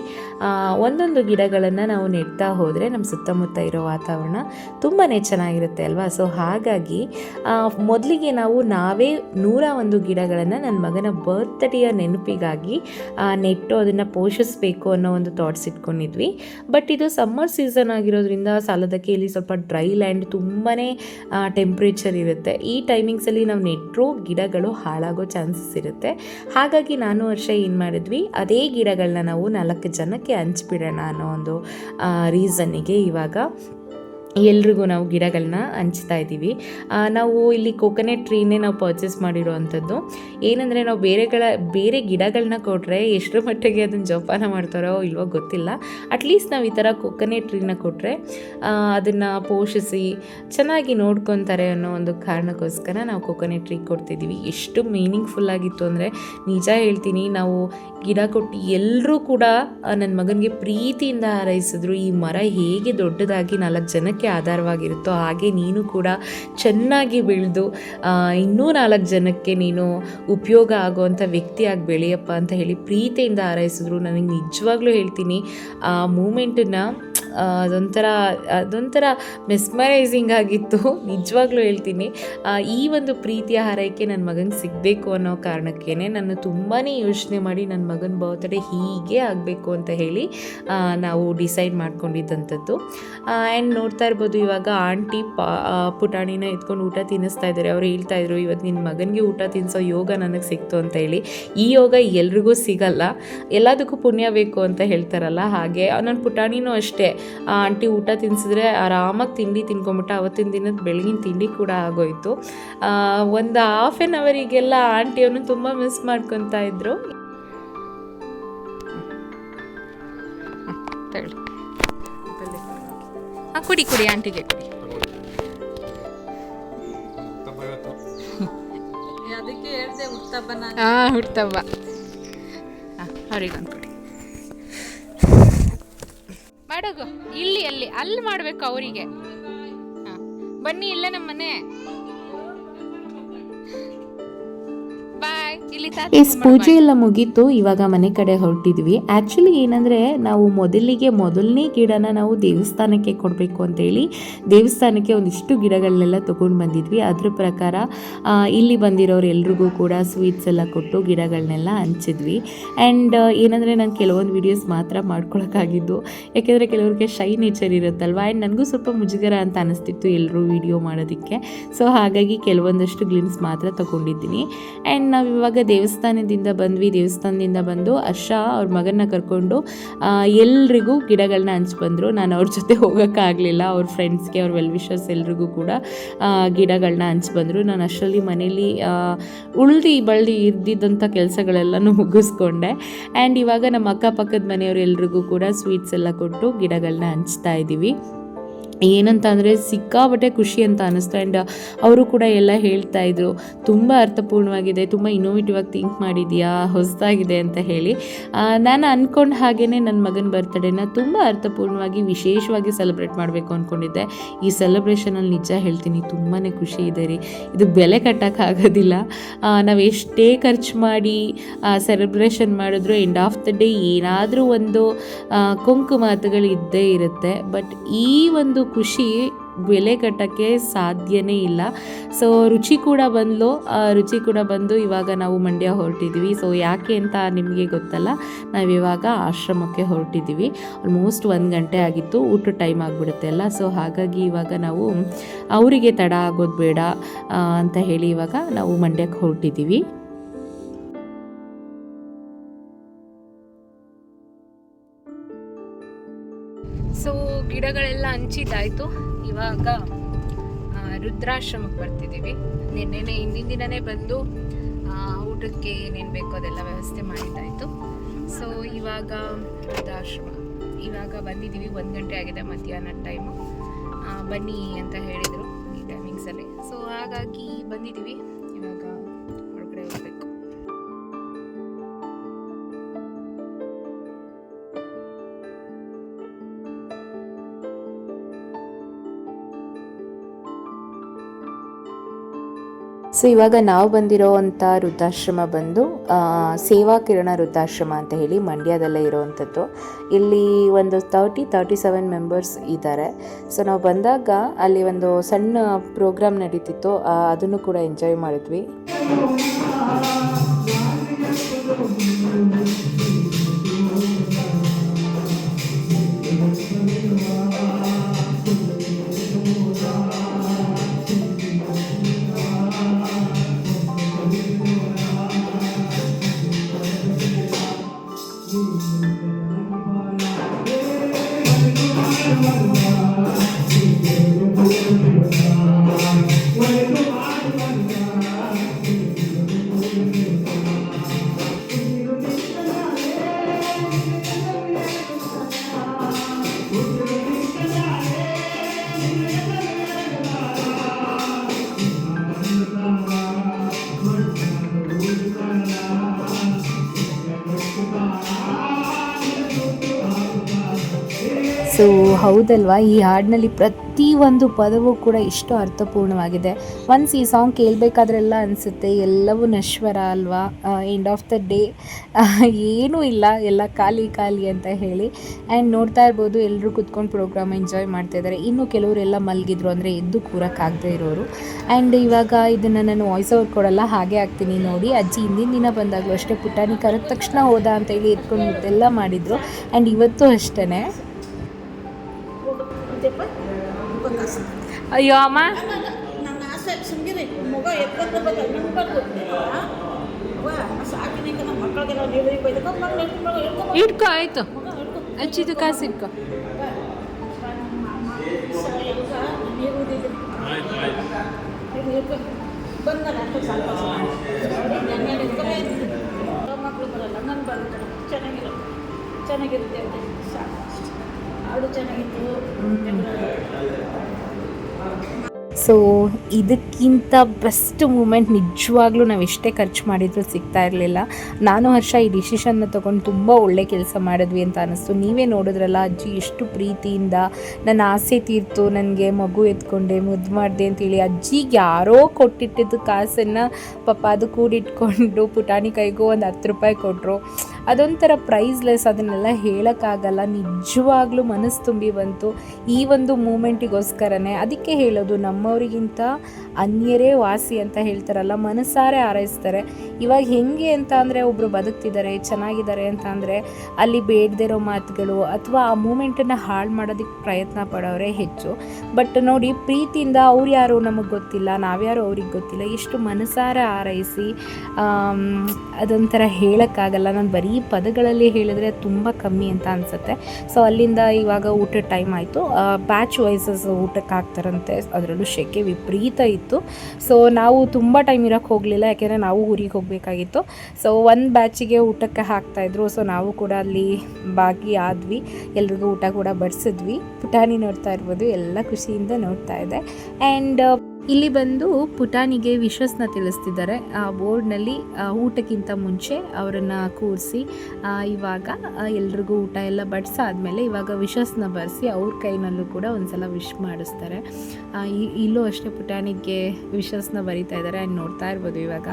ಒಂದೊಂದು ಗಿಡಗಳನ್ನು ನಾವು ನೆಡ್ತಾ ಹೋದರೆ ನಮ್ಮ ಸುತ್ತಮುತ್ತ ಇರೋ ವಾತಾವರಣ ತುಂಬಾ ಚೆನ್ನಾಗಿರುತ್ತೆ ಅಲ್ವಾ? ಸೊ ಹಾಗಾಗಿ ಮೊದಲಿಗೆ ನಾವು ನಾವೇ ನೂರ ಒಂದು ಗಿಡಗಳನ್ನು ನನ್ನ ಮಗನ ಬರ್ತ್ಡೇಯ ನೆನಪಿಗಾಗಿ ನೆಟ್ಟು ಅದನ್ನು ಪೋಷಿಸಬೇಕು ಅನ್ನೋ ಒಂದು ಥಾಟ್ಸ್ ಇಟ್ಕೊಂಡಿದ್ವಿ. ಬಟ್ ಇದು ಸಮ್ಮರ್ ಸೀಸನ್ ಆಗಿರೋದ್ರಿಂದ ಸಾಲದಕ್ಕೆ ಇಲ್ಲಿ ಸ್ವಲ್ಪ ಡ್ರೈ ಲ್ಯಾಂಡ್ ತುಂಬಾ ಟೆಂಪ್ರೇಚರ್ ಇರುತ್ತೆ. ಈ ಟೈಮಿಂಗ್ಸಲ್ಲಿ ನಾವು ನೆಟ್ಟರೂ ಗಿಡಗಳು ಹಾಳಾಗೋ ಚಾನ್ಸಸ್ ಇರುತ್ತೆ. ಹಾಗಾಗಿ ನಾನು ವರ್ಷ ಏನು ಮಾಡಿದ್ವಿ, ಅದೇ ಗಿಡಗಳನ್ನ ನಾವು ನಾಲ್ಕು ಜನಕ್ಕೆ ಹಂಚ್ಬಿಡೋಣ ಅನ್ನೋ ಒಂದು ರೀಸನ್ನಿಗೆ ಇವಾಗ ಎಲ್ರಿಗೂ ನಾವು ಗಿಡಗಳನ್ನ ಹಂಚ್ತಾ ಇದ್ದೀವಿ. ನಾವು ಇಲ್ಲಿ ಕೋಕೋನಟ್ ಟ್ರೀನೇ ನಾವು ಪರ್ಚೇಸ್ ಮಾಡಿರುವಂಥದ್ದು ಏನಂದರೆ ನಾವು ಬೇರೆಗಳ, ಬೇರೆ ಗಿಡಗಳನ್ನ ಕೊಟ್ಟರೆ ಎಷ್ಟರ ಮಟ್ಟಿಗೆ ಅದನ್ನು ಜೋಪಾನ ಮಾಡ್ತಾರೋ ಇಲ್ವೋ ಗೊತ್ತಿಲ್ಲ. ಅಟ್ಲೀಸ್ಟ್ ನಾವು ಈ ಥರ ಕೋಕೋನಟ್ ಟ್ರೀನ ಕೊಟ್ಟರೆ ಅದನ್ನು ಪೋಷಿಸಿ ಚೆನ್ನಾಗಿ ನೋಡ್ಕೊತಾರೆ ಅನ್ನೋ ಒಂದು ಕಾರಣಕ್ಕೋಸ್ಕರ ನಾವು ಕೋಕೋನಟ್ ಟ್ರೀ ಕೊಡ್ತಿದ್ದೀವಿ. ಎಷ್ಟು ಮೀನಿಂಗ್ಫುಲ್ ಆಗಿತ್ತು ಅಂದರೆ ನಿಜ ಹೇಳ್ತೀನಿ, ನಾವು ಗಿಡ ಕೊಟ್ಟು ಎಲ್ಲರೂ ಕೂಡ ನನ್ನ ಮಗನಿಗೆ ಪ್ರೀತಿಯಿಂದ ಹಾರೈಸಿದ್ರು. ಈ ಮರ ಹೇಗೆ ದೊಡ್ಡದಾಗಿ ನಾಲ್ಕು ಜನಕ್ಕೆ ಆಧಾರವಾಗಿರುತ್ತೋ ಹಾಗೆ ನೀನು ಕೂಡ ಚೆನ್ನಾಗಿ ಬೆಳೆದು ಇನ್ನೂ ನಾಲ್ಕು ಜನಕ್ಕೆ ನೀನು ಉಪಯೋಗ ಆಗುವಂಥ ವ್ಯಕ್ತಿಯಾಗಿ ಬೆಳೆಯಪ್ಪ ಅಂತ ಹೇಳಿ ಪ್ರೀತಿಯಿಂದ ಹಾರೈಸಿದ್ರು. ನನಗೆ ನಿಜವಾಗ್ಲೂ ಹೇಳ್ತೀನಿ, ಆ ಮೂಮೆಂಟನ್ನು ಅದೊಂಥರ ಅದೊಂಥರ ಮೆಸ್ಮರೈಸಿಂಗ್ ಆಗಿತ್ತು. ನಿಜವಾಗ್ಲೂ ಹೇಳ್ತೀನಿ. ಈ ಒಂದು ಪ್ರೀತಿಯ ಹಾರೈಕೆ ನನ್ನ ಮಗನಿಗೆ ಸಿಗಬೇಕು ಅನ್ನೋ ಕಾರಣಕ್ಕೇ ನಾನು ತುಂಬಾ ಯೋಚನೆ ಮಾಡಿ ನನ್ನ ಮಗನ ಬರ್ತಡೇ ಹೀಗೆ ಆಗಬೇಕು ಅಂತ ಹೇಳಿ ನಾವು ಡಿಸೈಡ್ ಮಾಡ್ಕೊಂಡಿದ್ದಂಥದ್ದು. ಆ್ಯಂಡ್ ನೋಡ್ತಾ ಇರ್ಬೋದು ಇವಾಗ ಆಂಟಿ ಪಾ ಪುಟಾಣಿನ ಎತ್ಕೊಂಡು ಊಟ ತಿನ್ನಿಸ್ತಾ ಇದ್ದಾರೆ. ಅವ್ರು ಹೇಳ್ತಾ ಇದ್ರು ಇವತ್ತು ನಿನ್ನ ಮಗನಿಗೆ ಊಟ ತಿನ್ನಿಸೋ ಯೋಗ ನನಗೆ ಸಿಕ್ತು ಅಂತ ಹೇಳಿ. ಈ ಯೋಗ ಎಲ್ರಿಗೂ ಸಿಗಲ್ಲ. ಎಲ್ಲದಕ್ಕೂ ಪುಣ್ಯ ಬೇಕು ಅಂತ ಹೇಳ್ತಾರಲ್ಲ ಹಾಗೆ. ನನ್ನ ಪುಟಾಣಿನೂ ಅಷ್ಟೇ. ಆಂಟಿ ಊಟ ತಿನ್ಸಿದ್ರೆ ಆರಾಮಾಗಿ ತಿಂಡಿ ತಿನ್ಕೊಂಬಿಟ್ಟು ಅವತ್ತಿನ ದಿನದ ಬೆಳಗಿನ ತಿಂಡಿ ಕೂಡ ಆಗೋಯ್ತು. ಆ, ಒಂದು ಹಾಫ್ ಆನ್ ಅವರಿಗೆಲ್ಲ ಆಂಟಿಯನ್ನು ತುಂಬ ಮಿಸ್ ಮಾಡ್ಕೊತಾ ಇದ್ರು. ಕುಡಿ ಕುಡಿ ಆಂಟಿಗೆ ಕುಡಿ. ಹುಡ್ತಬ್ಬ ಅವ್ರಿಗೊಂದು ಕೊಡಿ. ಮಾಡೋಗು ಇಲ್ಲಿ ಅಲ್ಲಿ. ಅಲ್ಲಿ ಮಾಡಬೇಕು ಅವರಿಗೆ. ಬನ್ನಿ ಇಲ್ಲ ನಮ್ಮ ಮನೆ ಎಸ್ ಪೂಜೆ ಎಲ್ಲ ಮುಗೀತು. ಇವಾಗ ಮನೆ ಕಡೆ ಹೊರಟಿದ್ವಿ. ಆ್ಯಕ್ಚುಲಿ ಏನಂದರೆ ನಾವು ಮೊದಲಿಗೆ ಮೊದಲನೇ ಗಿಡನ ನಾವು ದೇವಸ್ಥಾನಕ್ಕೆ ಕೊಡಬೇಕು ಅಂತೇಳಿ ದೇವಸ್ಥಾನಕ್ಕೆ ಒಂದಿಷ್ಟು ಗಿಡಗಳನ್ನೆಲ್ಲ ತೊಗೊಂಡು ಬಂದಿದ್ವಿ. ಅದ್ರ ಪ್ರಕಾರ ಇಲ್ಲಿ ಬಂದಿರೋರು ಎಲ್ರಿಗೂ ಕೂಡ ಸ್ವೀಟ್ಸ್ ಎಲ್ಲ ಕೊಟ್ಟು ಗಿಡಗಳನ್ನೆಲ್ಲ ಹಂಚಿದ್ವಿ. ಆ್ಯಂಡ್ ಏನಂದರೆ ನಾನು ಕೆಲವೊಂದು ವಿಡಿಯೋಸ್ ಮಾತ್ರ ಮಾಡ್ಕೊಳಕ್ಕಾಗಿದ್ದು. ಯಾಕೆಂದರೆ ಕೆಲವ್ರಿಗೆ ಶೈ ನೇಚರ್ ಇರುತ್ತಲ್ವ? ಆ್ಯಂಡ್ ನನಗೂ ಸ್ವಲ್ಪ ಮುಜುಗರ ಅಂತ ಅನಿಸ್ತಿತ್ತು ಎಲ್ಲರೂ ವೀಡಿಯೋ ಮಾಡೋದಕ್ಕೆ. ಸೊ ಹಾಗಾಗಿ ಕೆಲವೊಂದಷ್ಟು ಗ್ಲಿಮ್ಸ್ ಮಾತ್ರ ತೊಗೊಂಡಿದ್ದೀನಿ. ಆ್ಯಂಡ್ ನಾವು ಇವಾಗ ದೇವಸ್ಥಾನದಿಂದ ಬಂದ್ವಿ, ದೇವಸ್ಥಾನದಿಂದ ಬಂದು ಹರ್ಷ ಅವ್ರ ಮಗನ್ನ ಕರ್ಕೊಂಡು ಎಲ್ರಿಗೂ ಗಿಡಗಳನ್ನ ಹಂಚ್ ಬಂದರು ನಾನು ಅವ್ರ ಜೊತೆ ಹೋಗೋಕ್ಕಾಗಲಿಲ್ಲ, ಅವ್ರ ಫ್ರೆಂಡ್ಸ್ಗೆ ಅವ್ರ ವೆಲ್ ವಿಷರ್ಸ್ ಎಲ್ರಿಗೂ ಕೂಡ ಗಿಡಗಳನ್ನ ಹಂಚ್ ಬಂದರು ನಾನು ಅಷ್ಟರಲ್ಲಿ ಮನೇಲಿ ಉಳ್ದು ಬಳ್ದಿ ಇದ್ದಿದ್ದಂಥ ಕೆಲಸಗಳೆಲ್ಲನೂ ಮುಗಿಸ್ಕೊಂಡೆ. ಆ್ಯಂಡ್ ಇವಾಗ ನಮ್ಮ ಅಕ್ಕಪಕ್ಕದ ಮನೆಯವ್ರು ಎಲ್ರಿಗೂ ಕೂಡ ಸ್ವೀಟ್ಸ್ ಎಲ್ಲ ಕೊಟ್ಟು ಗಿಡಗಳನ್ನ ಹಂಚ್ತಾ ಇದ್ದೀವಿ ಏನಂತ ಅಂದರೆ ಸಿಕ್ಕಾಬಟ್ಟೆ ಖುಷಿ ಅಂತ ಅನ್ನಿಸ್ತು. ಆ್ಯಂಡ್ ಅವರು ಕೂಡ ಎಲ್ಲ ಹೇಳ್ತಾ ಇದ್ರು, ತುಂಬ ಅರ್ಥಪೂರ್ಣವಾಗಿದೆ, ತುಂಬ ಇನ್ನೋವೇಟಿವ್ ಆಗಿ ಥಿಂಕ್ ಮಾಡಿದ್ಯಾ ಹೊಸದಾಗಿದೆ ಅಂತ ಹೇಳಿ. ನಾನು ಅಂದ್ಕೊಂಡ ಹಾಗೇ ನನ್ನ ಮಗನ ಬರ್ತ್ಡೇನ ತುಂಬ ಅರ್ಥಪೂರ್ಣವಾಗಿ, ವಿಶೇಷವಾಗಿ ಸೆಲೆಬ್ರೇಟ್ ಮಾಡಬೇಕು ಅಂದ್ಕೊಂಡಿದ್ದೆ ಈ ಸೆಲೆಬ್ರೇಷನಲ್ಲಿ ನಿಜ ಹೇಳ್ತೀನಿ ತುಂಬಾ ಖುಷಿ ಇದೆ ರೀ. ಇದು ಬೆಲೆ ಕಟ್ಟೋಕ್ಕಾಗೋದಿಲ್ಲ ನಾವು ಎಷ್ಟೇ ಖರ್ಚು ಮಾಡಿ ಸೆಲೆಬ್ರೇಷನ್ ಮಾಡಿದ್ರು ಎಂಡ್ ಆಫ್ ದ ಡೇ ಏನಾದರೂ ಒಂದು ಕುಂಕು ಮಾತುಗಳು ಇದ್ದೇ ಇರುತ್ತೆ. ಬಟ್ ಈ ಒಂದು ಖುಷಿ ಬೆಲೆ ಕಟ್ಟೋಕ್ಕೆ ಸಾಧ್ಯನೇ ಇಲ್ಲ. ಸೊ ರುಚಿ ಕೂಡ ಬಂದಲು. ರುಚಿ ಕೂಡ ಬಂದು ಇವಾಗ ನಾವು ಮಂಡ್ಯ ಹೊರಟಿದ್ವಿ ಸೊ ಯಾಕೆ ಅಂತ ನಿಮಗೆ ಗೊತ್ತಲ್ಲ. ನಾವಿವಾಗ ಆಶ್ರಮಕ್ಕೆ ಹೊರಟಿದ್ದೀವಿ. ಆಲ್ಮೋಸ್ಟ್ ಒಂದು ಗಂಟೆ ಆಗಿತ್ತು. ಊಟ ಟೈಮ್ ಆಗಿಬಿಡುತ್ತೆ ಅಲ್ಲ. ಸೊ ಹಾಗಾಗಿ ಇವಾಗ ನಾವು ಅವರಿಗೆ ತಡ ಆಗೋದು ಬೇಡ ಅಂತ ಹೇಳಿ ಇವಾಗ ನಾವು ಮಂಡ್ಯಕ್ಕೆ ಹೊರಟಿದ್ದೀವಿ. ಗಿಡಗಳೆಲ್ಲ ಹಂಚಿದ್ದಾಯ್ತು. ಇವಾಗ ರುದ್ರಾಶ್ರಮಕ್ಕೆ ಬರ್ತಿದ್ದೀವಿ. ನಿನ್ನೆನೆ ಹಿಂದಿನ ದಿನನೇ ಬಂದು ಊಟಕ್ಕೆ ಏನೇನು ಬೇಕೋ ಅದೆಲ್ಲ ವ್ಯವಸ್ಥೆ ಮಾಡಿದ್ದಾಯಿತು. ಸೊ ಇವಾಗ ವೃದ್ಧಾಶ್ರಮ ಇವಾಗ ಬಂದಿದ್ದೀವಿ, ಒಂದು ಗಂಟೆ ಆಗಿದೆ ಮಧ್ಯಾಹ್ನ ಟೈಮು ಬನ್ನಿ ಅಂತ ಹೇಳಿದರು ಈ ಟೈಮಿಂಗ್ಸಲ್ಲಿ ಸೊ ಹಾಗಾಗಿ ಬಂದಿದ್ದೀವಿ. ಸೊ ಇವಾಗ ನಾವು ಬಂದಿರೋ ಅಂಥ ವೃದ್ಧಾಶ್ರಮ ಬಂದು ಸೇವಾ ಕಿರಣ ವೃದ್ಧಾಶ್ರಮ ಅಂತ ಹೇಳಿ ಮಂಡ್ಯದಲ್ಲೇ ಇರೋವಂಥದ್ದು. ಇಲ್ಲಿ ಒಂದು ತರ್ಟಿ ತರ್ಟಿ ಸೆವೆನ್ ಮೆಂಬರ್ಸ್ ಇದ್ದಾರೆ ಸೊ ನಾವು ಬಂದಾಗ ಅಲ್ಲಿ ಒಂದು ಸಣ್ಣ ಪ್ರೋಗ್ರಾಮ್ ನಡೀತಿತ್ತು. ಅದನ್ನು ಕೂಡ ಎಂಜಾಯ್ ಮಾಡಿದ್ವಿ. ಹೌದಲ್ವಾ? ಈ ಹಾಡಿನಲ್ಲಿ ಪ್ರತಿಯೊಂದು ಪದವೂ ಕೂಡ ಇಷ್ಟು ಅರ್ಥಪೂರ್ಣವಾಗಿದೆ. ಒನ್ಸ್ ಈ ಸಾಂಗ್ ಕೇಳಬೇಕಾದ್ರೆಲ್ಲ ಅನಿಸುತ್ತೆ, ಎಲ್ಲವೂ ನಶ್ವರ ಅಲ್ವಾ? ಎಂಡ್ ಆಫ್ ದ ಡೇ ಏನೂ ಇಲ್ಲ, ಎಲ್ಲ ಖಾಲಿ ಖಾಲಿ ಅಂತ ಹೇಳಿ. ಆ್ಯಂಡ್ ನೋಡ್ತಾ ಇರ್ಬೋದು ಎಲ್ಲರೂ ಕುತ್ಕೊಂಡು ಪ್ರೋಗ್ರಾಮ್ ಎಂಜಾಯ್ ಮಾಡ್ತಾ ಇದ್ದಾರೆ. ಇನ್ನು ಕೆಲವರೆಲ್ಲ ಮಲಗಿದ್ರು ಅಂದರೆ ಎದ್ದು ಕೂರಕ್ಕಾಗದೇ ಇರೋರು. ಆ್ಯಂಡ್ ಇವಾಗ ಇದನ್ನು ನಾನು ವಾಯ್ಸ್ ಓವರ್ ಕೊಡಲ್ಲ, ಹಾಗೆ ಆಗ್ತೀನಿ ನೋಡಿ. ಅಜ್ಜಿ ಹಿಂದಿನ ದಿನ ಬಂದಾಗಲೂ ಅಷ್ಟೇ ಪುಟಾಣಿ ಕರೆದ ತಕ್ಷಣ ಹೋದ ಅಂತ ಹೇಳಿ ಎತ್ಕೊಂಡು ಎಲ್ಲ ಮಾಡಿದರು. ಆ್ಯಂಡ್ ಇವತ್ತು ಅಷ್ಟೇ ಎತ್ಕೊಂಡು ಎತ್ಕೊಂಡು ಇಟ್ಕೋ ಆಯ್ತು ಅಚ್ಚಿದು ಕಾಸು ಇಟ್ಕೋ ನೀರು ಬಂದಲ್ಲ ಅಷ್ಟು ಚೆನ್ನಾಗಿತ್ತು. ಸೊ ಇದಕ್ಕಿಂತ ಬೆಸ್ಟ್ ಮೂಮೆಂಟ್ ನಿಜವಾಗ್ಲೂ ನಾವು ಎಷ್ಟೇ ಖರ್ಚು ಮಾಡಿದರೂ ಸಿಗ್ತಾ ಇರಲಿಲ್ಲ. ನಾನು, ಹರ್ಷ, ಈ ಡಿಸಿಷನ್ನ ತೊಗೊಂಡು ತುಂಬ ಒಳ್ಳೆ ಕೆಲಸ ಮಾಡಿದ್ವಿ ಅಂತ ಅನ್ನಿಸ್ತು ನೀವೇ ನೋಡಿದ್ರಲ್ಲ, ಅಜ್ಜಿ, ಎಷ್ಟು ಪ್ರೀತಿಯಿಂದ ನನ್ನ ಆಸೆ ತೀರ್ತು, ನನಗೆ ಮಗು ಎತ್ಕೊಂಡೆ, ಮುದ್ದು ಮಾಡಿದೆ ಅಂತೇಳಿ. ಅಜ್ಜಿಗೆ ಯಾರೋ ಕೊಟ್ಟಿಟ್ಟಿದ್ದು ಕಾಸನ್ನು ಪಾಪ ಅದು ಕೂಡಿಟ್ಕೊಂಡು ಪುಟಾಣಿ ಕೈಗೂ ಒಂದು ಹತ್ತು ರೂಪಾಯಿ ಕೊಟ್ಟರು ಅದೊಂಥರ ಪ್ರೈಸ್ಲೆಸ್ ಅದನ್ನೆಲ್ಲ ಹೇಳೋಕ್ಕಾಗಲ್ಲ. ನಿಜವಾಗ್ಲೂ ಮನಸ್ಸು ತುಂಬಿ ಬಂತು. ಈ ಒಂದು ಮೂಮೆಂಟಿಗೋಸ್ಕರನೇ ಅದಕ್ಕೆ ಹೇಳೋದು ನಮ್ಮವರಿಗಿಂತ ಅನ್ಯರೇ ವಾಸಿ ಅಂತ ಹೇಳ್ತಾರಲ್ಲ ಮನಸ್ಸಾರೆ ಹಾರೈಸ್ತಾರೆ. ಇವಾಗ ಹೆಂಗೆ ಅಂತ ಅಂದರೆ ಒಬ್ಬರು ಬದುಕ್ತಿದ್ದಾರೆ ಚೆನ್ನಾಗಿದ್ದಾರೆ ಅಂತ ಅಂದರೆ ಅಲ್ಲಿ ಬೇಡದಿರೋ ಮಾತುಗಳು ಅಥವಾ ಆ ಮೂಮೆಂಟನ್ನು ಹಾಳು ಮಾಡೋದಕ್ಕೆ ಪ್ರಯತ್ನ ಪಡೋರೇ ಹೆಚ್ಚು. ಬಟ್ ನೋಡಿ ಪ್ರೀತಿಯಿಂದ ಅವ್ರು ಯಾರು ನಮಗೆ ಗೊತ್ತಿಲ್ಲ ನಾವ್ಯಾರು ಅವ್ರಿಗೆ ಗೊತ್ತಿಲ್ಲ ಎಷ್ಟು ಮನಸಾರೆ ಆಮ್, ಅದೊಂಥರ ಹೇಳೋಕ್ಕಾಗಲ್ಲ. ನಾನು ಬರೀ ಪದಗಳಲ್ಲಿ ಹೇಳಿದ್ರೆ ತುಂಬ ಕಮ್ಮಿ ಅಂತ ಅನಿಸುತ್ತೆ. ಸೊ ಅಲ್ಲಿಂದ ಇವಾಗ ಊಟದ ಟೈಮ್ ಆಯಿತು. ಬ್ಯಾಚ್ ವೈಸಸ್ ಊಟಕ್ಕೆ ಹಾಕ್ತಾರಂತೆ ಅದರಲ್ಲೂ ಶೆಕೆ ವಿಪರೀತ ಇತ್ತು. ಸೊ ನಾವು ತುಂಬ ಟೈಮ್ ಇರೋಕ್ಕೆ ಹೋಗಲಿಲ್ಲ, ಯಾಕೆಂದರೆ ನಾವು ಊರಿಗೆ ಹೋಗಬೇಕಾಗಿತ್ತು. ಸೊ ಒಂದು ಬ್ಯಾಚಿಗೆ ಊಟಕ್ಕೆ ಹಾಕ್ತಾಯಿದ್ರು ಸೊ ನಾವು ಕೂಡ ಅಲ್ಲಿ ಬಾಕಿ ಆದ್ವಿ. ಎಲ್ರಿಗೂ ಊಟ ಕೂಡ ಬಡಿಸಿದ್ವಿ. ಪುಟಾಣಿ ನೋಡ್ತಾ ಇರ್ಬೋದು. ಎಲ್ಲ ಖುಷಿಯಿಂದ ನೋಡ್ತಾ ಇದೆ. ಆ್ಯಂಡ್ ಇಲ್ಲಿ ಬಂದು ಪುಟಾಣಿಗೆ ವಿಶಸ್ನ ತಿಳಿಸ್ತಿದ್ದಾರೆ. ಆ ಬೋರ್ಡ್ನಲ್ಲಿ ಊಟಕ್ಕಿಂತ ಮುಂಚೆ ಅವರನ್ನು ಕೂರಿಸಿ ಇವಾಗ ಎಲ್ರಿಗೂ ಊಟ ಎಲ್ಲ ಬಡಿಸಾದ್ಮೇಲೆ ಇವಾಗ ವಿಶಸ್ನ ಬರೆಸಿ ಅವ್ರ ಕೈನಲ್ಲೂ ಕೂಡ ಒಂದ್ಸಲ ವಿಶ್ ಮಾಡಿಸ್ತಾರೆ. ಇಲ್ಲೂ ಅಷ್ಟೇ ಪುಟಾಣಿಗೆ ವಿಶಸ್ನ ಬರಿತಾ ಇದ್ದಾರೆ. ಆ್ಯಂಡ್ ನೋಡ್ತಾ ಇರ್ಬೋದು ಇವಾಗ.